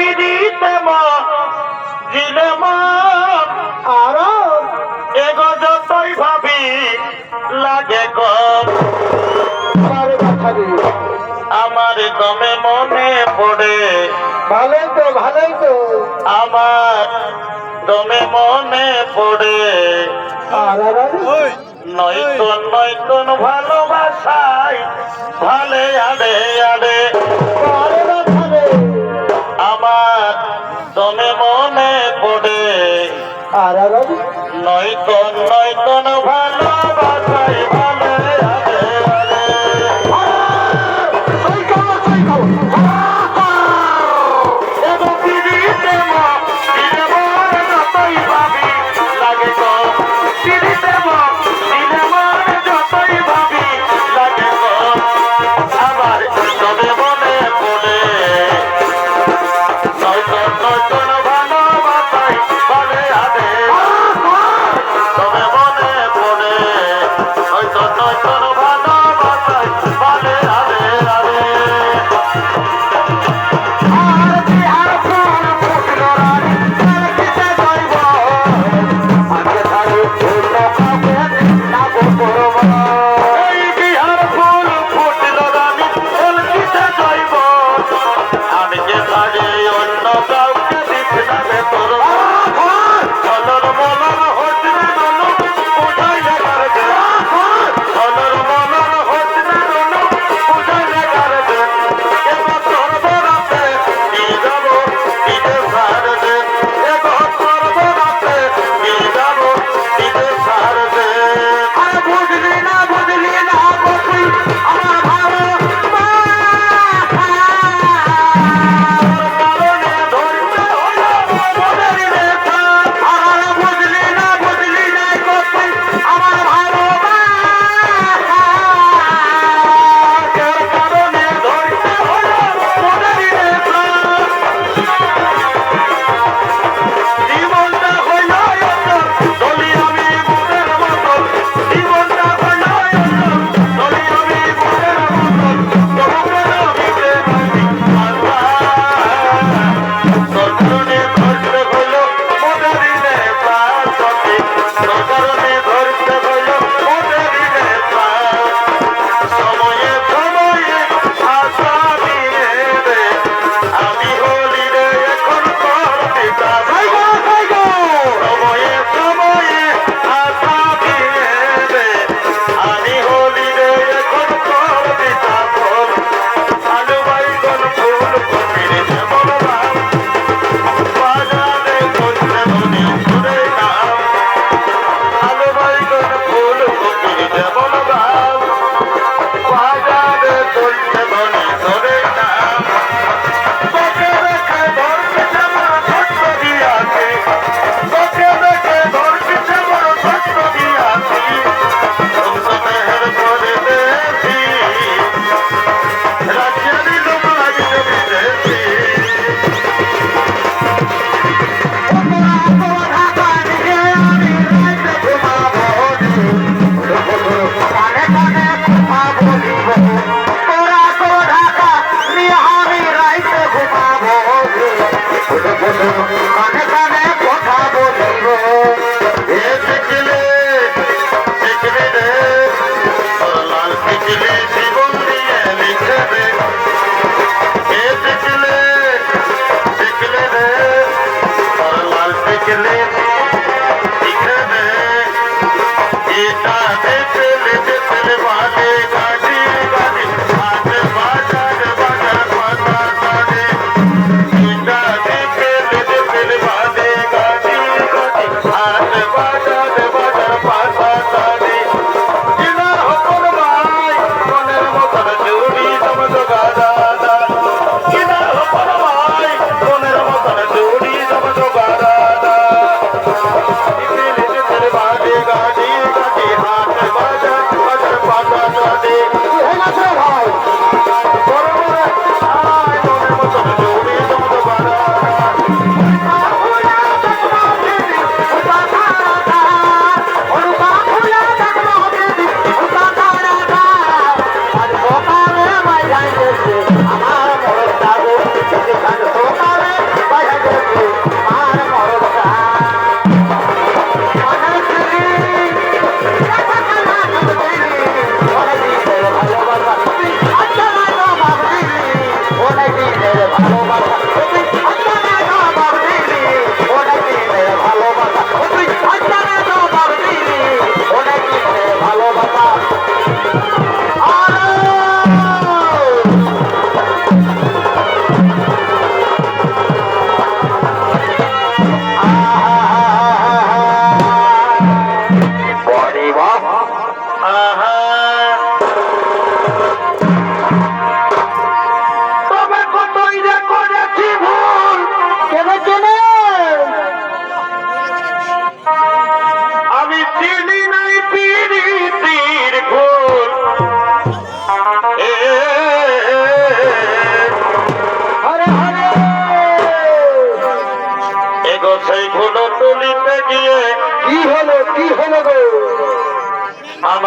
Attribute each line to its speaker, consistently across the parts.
Speaker 1: পিড়িতমা
Speaker 2: জিলমা আর এগো যতই
Speaker 1: আমার দমে মনে পড়ে। ভালোই
Speaker 2: তো ভালোই তো।
Speaker 1: আমার দমে মনে পড়ে। নয়তন নয়তন ভালোবাসায় ভালে আড়ে আড়ে।
Speaker 2: Coromão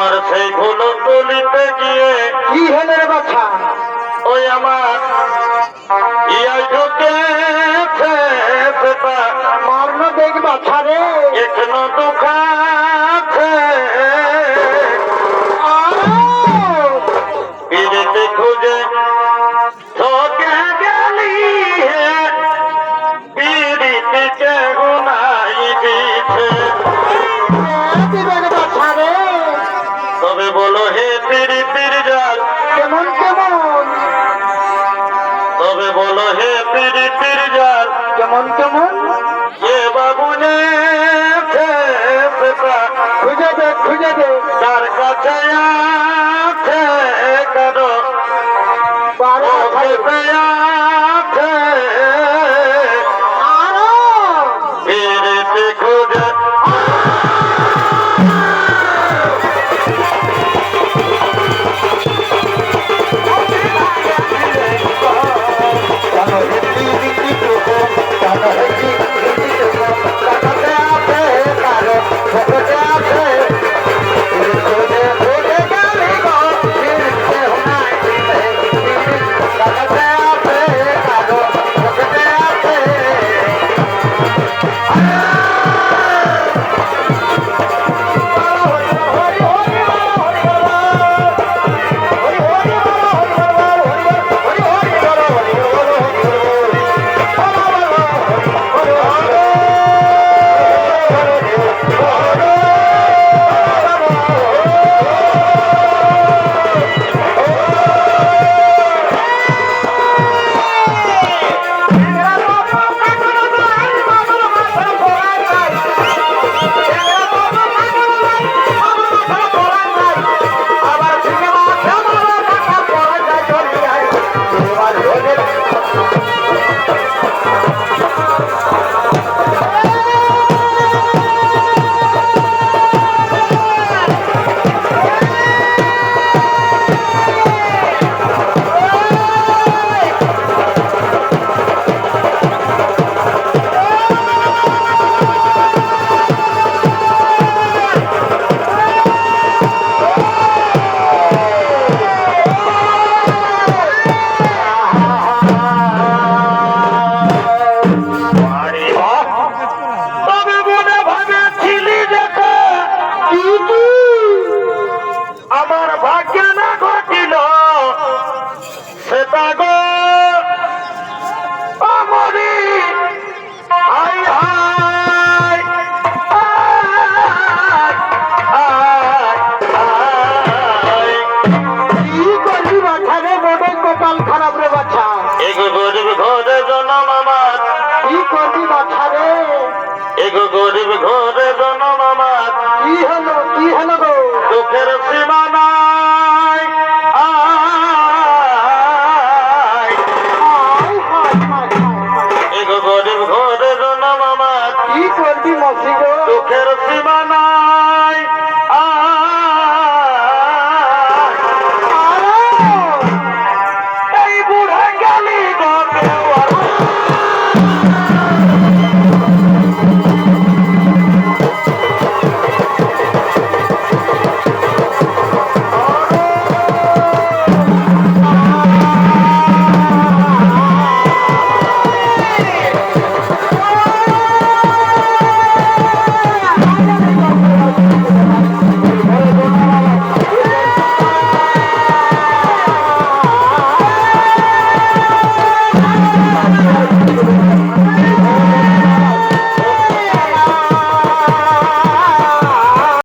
Speaker 1: আমার সেই ধুলো তুলিতে গিয়ে
Speaker 2: কি হলে বাছা?
Speaker 1: ওই আমার ইয়া ঢুকেছে
Speaker 2: মারনো দেখবা
Speaker 1: ছাড়ে এখনও দুখান খুঁজে
Speaker 2: দে
Speaker 1: তার কথায়